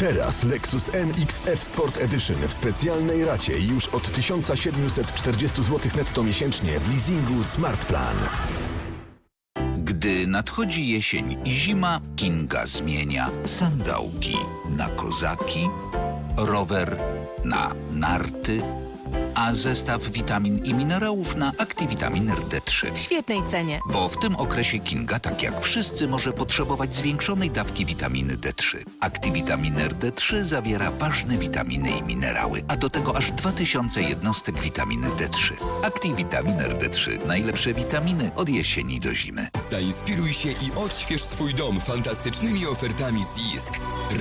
Teraz Lexus NX F Sport Edition w specjalnej racie już od 1740 zł netto miesięcznie w leasingu Smart Plan. Gdy nadchodzi jesień i zima, Kinga zmienia sandałki na kozaki, rower na narty, a zestaw witamin i minerałów na Activitamin RD3. W świetnej cenie. Bo w tym okresie Kinga, tak jak wszyscy, może potrzebować zwiększonej dawki witaminy D3. Activitamin RD3 zawiera ważne witaminy i minerały, a do tego aż 2000 jednostek witaminy D3. Activitamin RD3. Najlepsze witaminy od jesieni do zimy. Zainspiruj się i odśwież swój dom fantastycznymi ofertami z Jisk.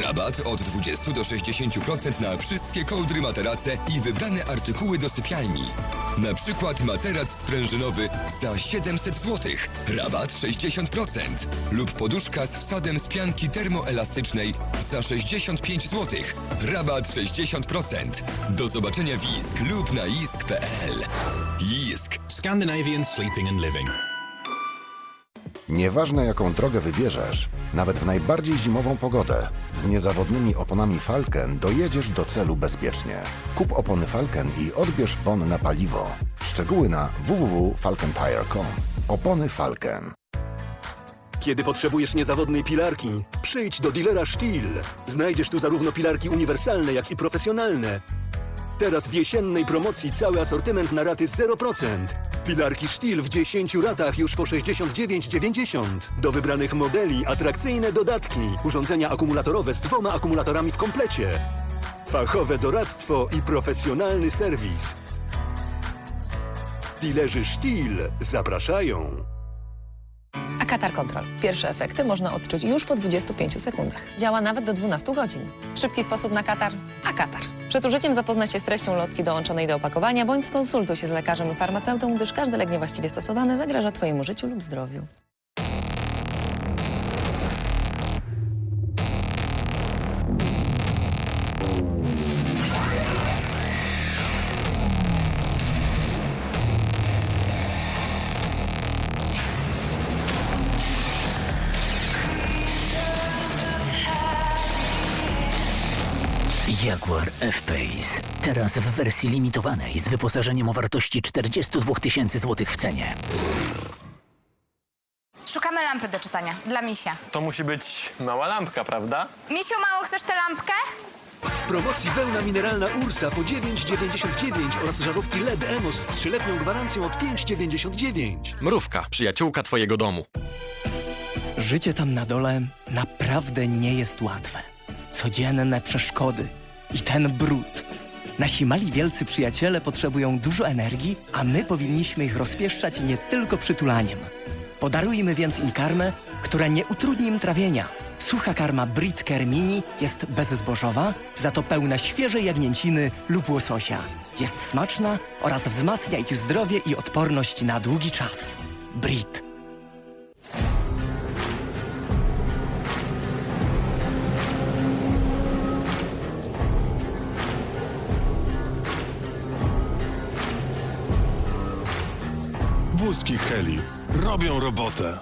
Rabat od 20 do 60% na wszystkie kołdry, materace i wybrane artykuły do sypialni. Na przykład materac sprężynowy za 700 zł, rabat 60%. Lub poduszka z wsadem z pianki termoelastycznej za 65 zł, rabat 60%. Do zobaczenia w Jisk lub na jisk.pl. Jisk. Scandinavian Sleeping and Living. Nieważne jaką drogę wybierzesz, nawet w najbardziej zimową pogodę, z niezawodnymi oponami Falken dojedziesz do celu bezpiecznie. Kup opony Falken i odbierz bon na paliwo. Szczegóły na www.falkentire.com. Opony Falken. Kiedy potrzebujesz niezawodnej pilarki, przyjdź do dealera Stihl. Znajdziesz tu zarówno pilarki uniwersalne, jak i profesjonalne. Teraz w jesiennej promocji cały asortyment na raty 0%. Pilarki Stihl w 10 ratach już po 69,90. Do wybranych modeli atrakcyjne dodatki. Urządzenia akumulatorowe z dwoma akumulatorami w komplecie. Fachowe doradztwo i profesjonalny serwis. Dilerzy Stihl zapraszają. Katar Control. Pierwsze efekty można odczuć już po 25 sekundach. Działa nawet do 12 godzin. Szybki sposób na katar, a katar. Przed użyciem zapoznaj się z treścią lotki dołączonej do opakowania, bądź skonsultuj się z lekarzem lub farmaceutą, gdyż każdy lek niewłaściwie stosowany zagraża Twojemu życiu lub zdrowiu. Teraz w wersji limitowanej z wyposażeniem o wartości 42 tysięcy złotych w cenie. Szukamy lampy do czytania. Dla misia. To musi być mała lampka, prawda? Misiu, mało chcesz tę lampkę? W promocji wełna mineralna Ursa po 9,99 oraz żarówki LED Emos z 3-letnią gwarancją od 5,99. Mrówka, przyjaciółka twojego domu. Życie tam na dole naprawdę nie jest łatwe. Codzienne przeszkody i ten brud. Nasi mali wielcy przyjaciele potrzebują dużo energii, a my powinniśmy ich rozpieszczać nie tylko przytulaniem. Podarujmy więc im karmę, która nie utrudni im trawienia. Sucha karma Brit Care Mini jest bezzbożowa, za to pełna świeżej jagnięciny lub łososia. Jest smaczna oraz wzmacnia ich zdrowie i odporność na długi czas. Brit. Wózki Heli robią robotę.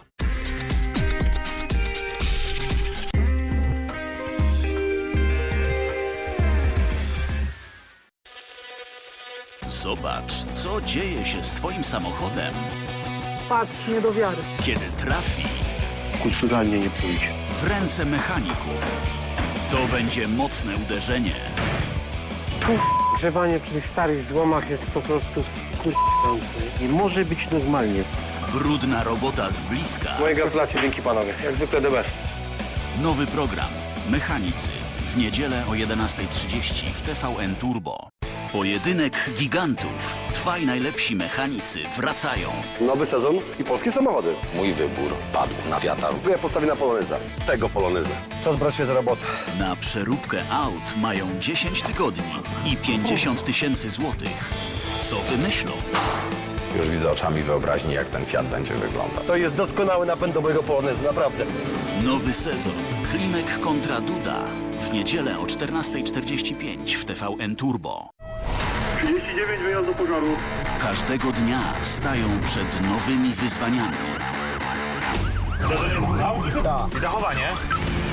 Zobacz, co dzieje się z twoim samochodem, Patrz, nie do wiary. kiedy trafi Kulturalnie nie pójdzie. w ręce mechaników. To będzie mocne uderzenie. Grzewanie przy tych starych złomach jest po prostu. Nie może być normalnie. Brudna robota z bliska. Moje gratulacje, dzięki panowie. Jak zwykle the best. Nowy program Mechanicy. W niedzielę o 11.30 w TVN Turbo. Pojedynek gigantów. Dwaj najlepsi mechanicy wracają. Nowy sezon i polskie samochody. Mój wybór padł na wiatr. Ja postawię na poloneza. Tego poloneza. Czas brać się za robotę. Na przeróbkę aut mają 10 tygodni i 50 tysięcy złotych. Co wymyślą? Już widzę oczami wyobraźni, jak ten Fiat będzie wyglądał. To jest doskonały napęd do mojego poloneza, naprawdę. Nowy sezon. Klimek kontra Duda. W niedzielę o 14.45 w TVN Turbo. 39 wyjazdu pożaru. Każdego dnia stają przed nowymi wyzwaniami. Zachowanie.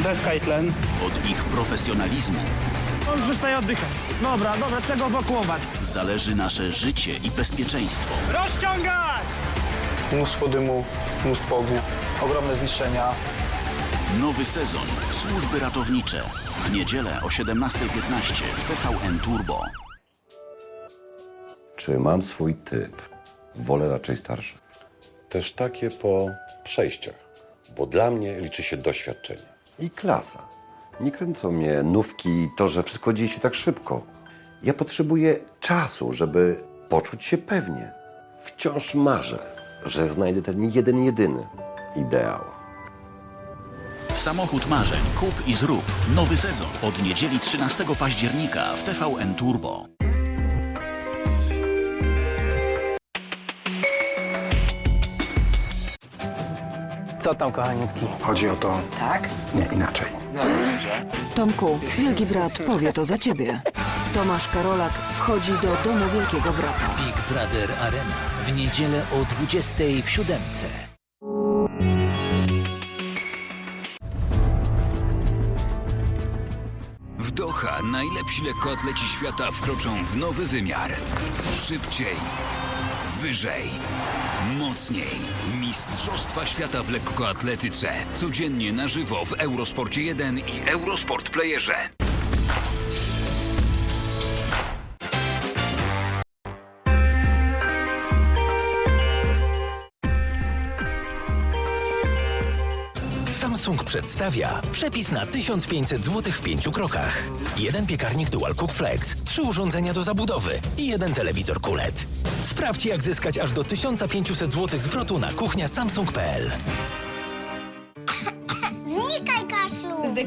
Deska i tlen. Od ich profesjonalizmu On przestaje oddychać. Dobra, dobra, czego ewakuować? zależy nasze życie i bezpieczeństwo. Rozciągaj! Mnóstwo dymu, mnóstwo ognia. Ogromne zniszczenia. Nowy sezon Służby Ratownicze. W niedzielę o 17.15 w TVN Turbo. Czy mam swój typ? Wolę raczej starszy. Też takie po przejściach, bo dla mnie liczy się doświadczenie. I klasa. Nie kręcą mnie nówki i to, że wszystko dzieje się tak szybko. Ja potrzebuję czasu, żeby poczuć się pewnie. Wciąż marzę, że znajdę ten jeden, jedyny ideał. Samochód marzeń. Kup i zrób. Nowy sezon. Od niedzieli 13 października w TVN Turbo. Co tam, kochaniutki? Chodzi o to, Tak? nie inaczej. Tomku, wielki brat powie to za ciebie. Tomasz Karolak wchodzi do domu wielkiego brata. Big Brother Arena w niedzielę o 20 w siódemce. W Doha najlepsi lekkoatleci świata wkroczą w nowy wymiar. Szybciej, wyżej, mocniej. Mistrzostwa świata w lekkoatletyce. Codziennie na żywo w Eurosporcie 1 i Eurosport Playerze. Przedstawia przepis na 1500 zł w pięciu krokach. Jeden piekarnik Dual Cook Flex, trzy urządzenia do zabudowy i jeden telewizor QLED. Sprawdź jak zyskać aż do 1500 zł zwrotu na kuchnia samsung.pl.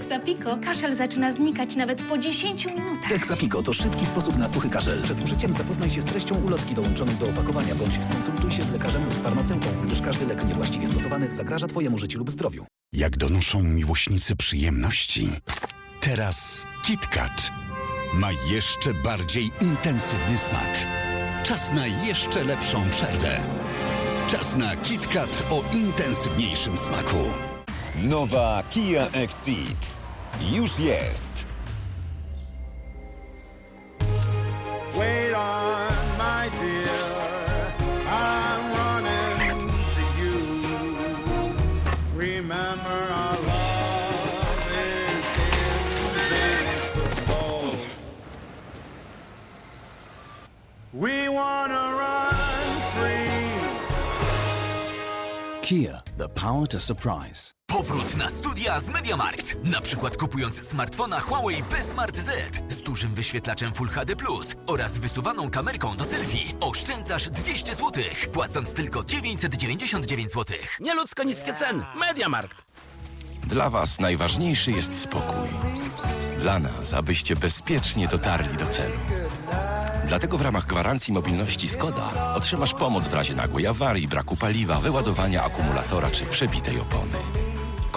Dexapiko kaszel zaczyna znikać nawet po 10 minutach. Dexapico to szybki sposób na suchy kaszel. Przed użyciem zapoznaj się z treścią ulotki dołączonej do opakowania bądź skonsultuj się z lekarzem lub farmaceutą, gdyż każdy lek niewłaściwie stosowany zagraża Twojemu życiu lub zdrowiu. Jak donoszą miłośnicy przyjemności, teraz KitKat ma jeszcze bardziej intensywny smak. Czas na jeszcze lepszą przerwę. Czas na KitKat o intensywniejszym smaku. Nowa Kia Exceed. Już jest. Wait on, my dear. I'm running to you. Remember our love is invincible. We wanna run free. Kia, the power to surprise. Powrót na studia z MediaMarkt. Na przykład kupując smartfona Huawei P Smart Z z dużym wyświetlaczem Full HD Plus oraz wysuwaną kamerką do selfie oszczędzasz 200 zł, płacąc tylko 999 zł. Nieludzko niskie ceny. Mediamarkt. Dla Was najważniejszy jest spokój. Dla nas, abyście bezpiecznie dotarli do celu. Dlatego w ramach gwarancji mobilności Skoda otrzymasz pomoc w razie nagłej awarii, braku paliwa, wyładowania akumulatora czy przebitej opony.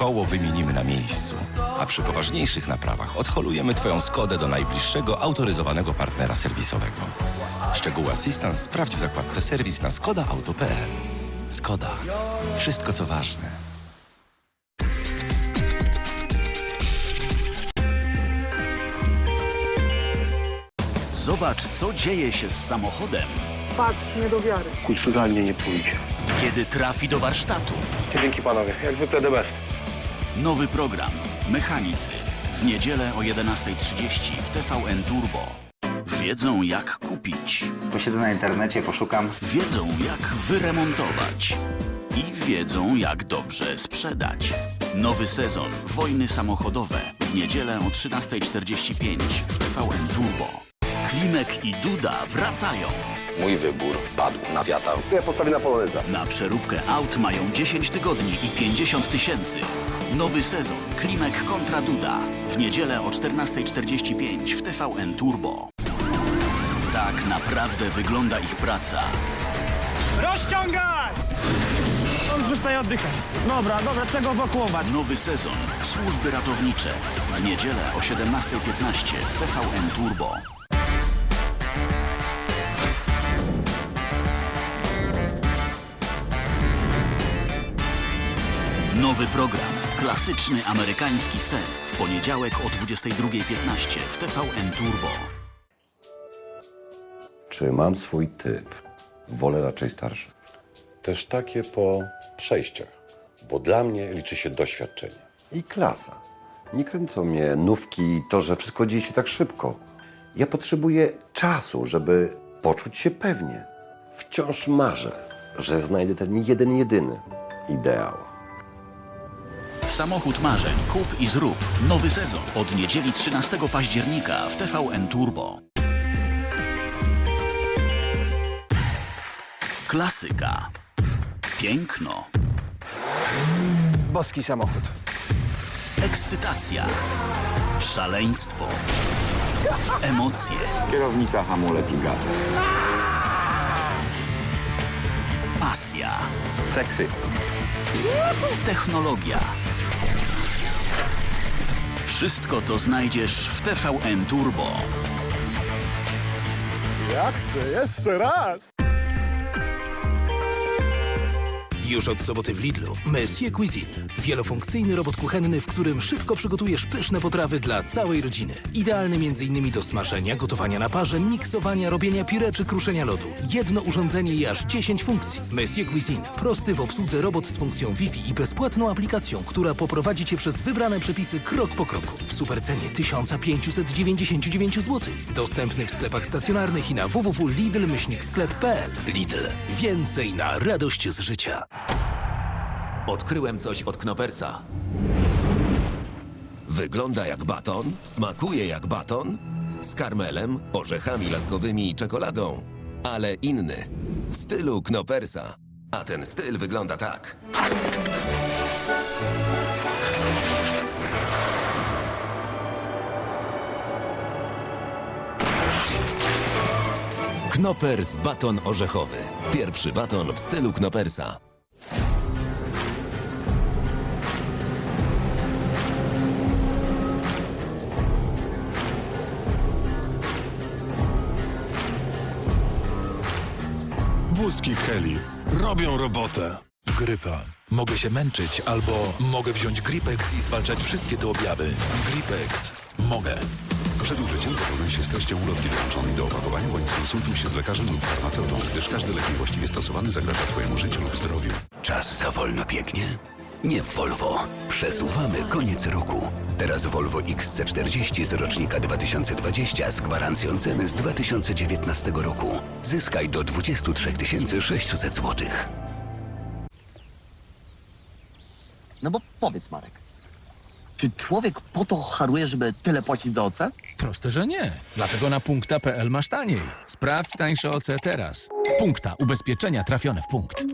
Koło wymienimy na miejscu, a przy poważniejszych naprawach odholujemy Twoją Skodę do najbliższego autoryzowanego partnera serwisowego. Szczegóły asystans sprawdź w zakładce serwis na skodaauto.pl. Skoda. Wszystko co ważne. Zobacz, co dzieje się z samochodem, Patrz, nie do wiary. Kulturalnie nie pójdzie. kiedy trafi do warsztatu. Dzięki panowie, jak zwykle the best. Nowy program Mechanicy. W niedzielę o 11.30 w TVN Turbo. Wiedzą jak kupić. Posiedzę na internecie, poszukam. Wiedzą jak wyremontować. I wiedzą jak dobrze sprzedać. Nowy sezon Wojny samochodowe. W niedzielę o 13.45 w TVN Turbo. Klimek i Duda wracają. Mój wybór padł na wiatr. Ja postawię na poloneza. Na przeróbkę aut mają 10 tygodni i 50 tysięcy. Nowy sezon Klimek kontra Duda. W niedzielę o 14.45 w TVN Turbo. Tak naprawdę wygląda ich praca. Rozciągaj! On przestaje oddychać. Dobra, dobra, czego ewakuować? Nowy sezon Służby Ratownicze. W niedzielę o 17.15 w TVN Turbo. Nowy program Klasyczny amerykański sen. W poniedziałek o 22.15 w TVN Turbo. Czy mam swój typ? Wolę raczej starsze. Też takie po przejściach, bo dla mnie liczy się doświadczenie. I klasa. Nie kręcą mnie nówki i to, że wszystko dzieje się tak szybko. Ja potrzebuję czasu, żeby poczuć się pewnie. Wciąż marzę, że znajdę ten jeden, jedyny ideał. Samochód marzeń. Kup i zrób. Nowy sezon. Od niedzieli 13 października w TVN Turbo. Klasyka. Piękno. Boski samochód. Ekscytacja. Szaleństwo. Emocje. Kierownica, hamulec i gaz. Pasja. Seksy. Technologia. Wszystko to znajdziesz w TVN Turbo. Ja chcę jeszcze raz. Już od soboty w Lidlu Monsieur Cuisine. Wielofunkcyjny robot kuchenny, w którym szybko przygotujesz pyszne potrawy dla całej rodziny. Idealny m.in. do smażenia, gotowania na parze, miksowania, robienia pire czy kruszenia lodu. Jedno urządzenie i aż 10 funkcji. Monsieur Cuisine. Prosty w obsłudze robot z funkcją Wi-Fi i bezpłatną aplikacją, która poprowadzi Cię przez wybrane przepisy krok po kroku. W supercenie 1599 zł. Dostępny w sklepach stacjonarnych i na www.lidl-sklep.pl. Lidl. Więcej na radość z życia. Odkryłem coś od Knopersa. Wygląda jak baton, smakuje jak baton, z karmelem, orzechami laskowymi i czekoladą, ale inny, w stylu Knopersa. A ten styl wygląda tak. Knoppers baton orzechowy. Pierwszy baton w stylu Knoppersa. Wózki Heli robią robotę. Grypa. Mogę się męczyć albo mogę wziąć Gripex i zwalczać wszystkie te objawy. Gripex. Mogę. Przed użyciem zapoznaj się z treścią ulotki dołączonej do opakowania bądź skonsultuj się z lekarzem lub farmaceutą, gdyż każdy lek niewłaściwie stosowany zagraża Twojemu życiu lub zdrowiu. Czas za wolno biegnie? Nie w Volvo. Przesuwamy koniec roku. Teraz Volvo XC40 z rocznika 2020 z gwarancją ceny z 2019 roku. Zyskaj do 23 600 zł. No bo powiedz, Marek, czy człowiek po to haruje, żeby tyle płacić za OC? Proste, że nie. Dlatego na punkta.pl masz taniej. Sprawdź tańsze OC teraz. Punkta. Ubezpieczenia trafione w punkt.